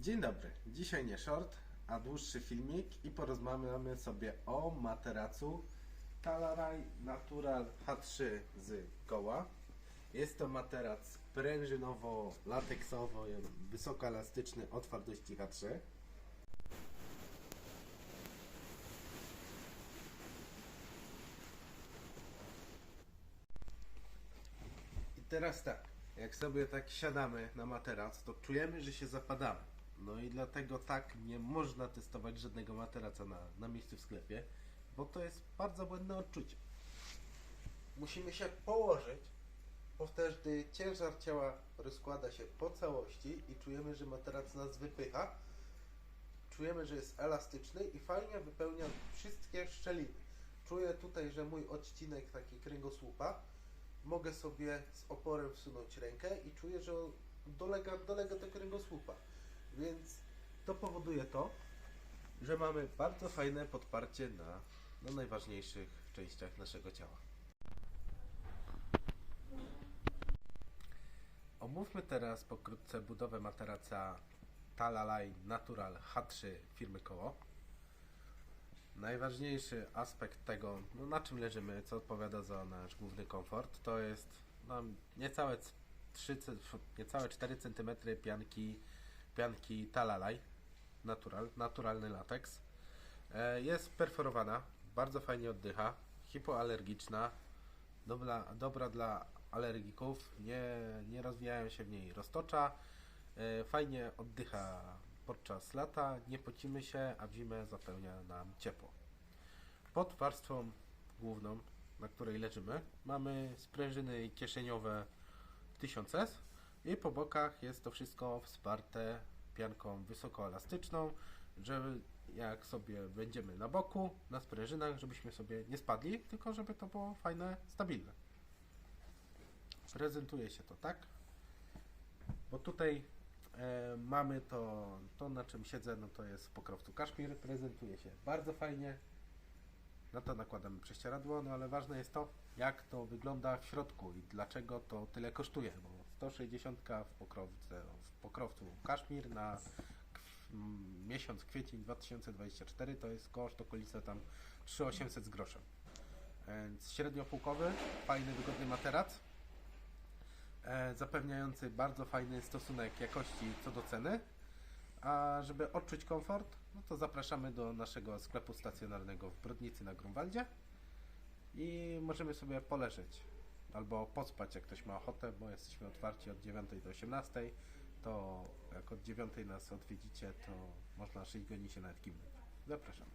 Dzień dobry. Dzisiaj nie short, a dłuższy filmik i porozmawiamy sobie o materacu Talaraj Natural H3 z koła. Jest to materac prężynowo-lateksowo, wysokoelastyczny o twardości H3. I teraz tak, jak sobie tak siadamy na materac, to czujemy, że się zapadamy. No i dlatego tak nie można testować żadnego materaca na, na miejscu w sklepie, bo to jest bardzo błędne odczucie. Musimy się położyć, bo wtedy ciężar ciała rozkłada się po całości i czujemy, że materac nas wypycha. Czujemy, że jest elastyczny i fajnie wypełnia wszystkie szczeliny. Czuję tutaj, że mój odcinek taki kręgosłupa mogę sobie z oporem wsunąć rękę i czuję, że dolega, dolega do kręgosłupa. Więc to powoduje to, że mamy bardzo fajne podparcie na, na najważniejszych częściach naszego ciała. Omówmy teraz pokrótce budowę materaca Talalay Natural H3 firmy Koło. Najważniejszy aspekt tego, no na czym leżymy, co odpowiada za nasz główny komfort, to jest no, niecałe, 3, niecałe 4 cm pianki, pianki Talalay Natural, naturalny lateks. E, Jest perforowana, bardzo fajnie oddycha, hipoalergiczna, dobra, dobra dla alergików, nie, nie rozwijają się w niej roztocza, e, fajnie oddycha podczas lata, nie pocimy się, a w zimę zapełnia nam ciepło. Pod warstwą główną, na której leżymy, mamy sprężyny kieszeniowe 1000S i po bokach jest to wszystko wsparte pianką wysokoelastyczną, żeby jak sobie będziemy na boku, na sprężynach, żebyśmy sobie nie spadli, tylko żeby to było fajne, stabilne. Prezentuje się to tak, bo tutaj e, mamy to, to na czym siedzę, no to jest pokrowcu kaszmir, prezentuje się bardzo fajnie. Na to nakładamy prześcieradło, no ale ważne jest to, jak to wygląda w środku i dlaczego to tyle kosztuje, bo 160 w w pokrowcu kaszmir na miesiąc kwiecień 2024 to jest koszt okolice tam 3800 z groszem. Więc średniopółkowy, fajny, wygodny materac e, zapewniający bardzo fajny stosunek jakości co do ceny. A żeby odczuć komfort, no to zapraszamy do naszego sklepu stacjonarnego w Brodnicy na Grunwaldzie i możemy sobie poleżeć albo pospać, jak ktoś ma ochotę, bo jesteśmy otwarci od 9 do 18. To jak od 9 nas odwiedzicie, to można 6 godzin się nawet kimnąć. Zapraszam.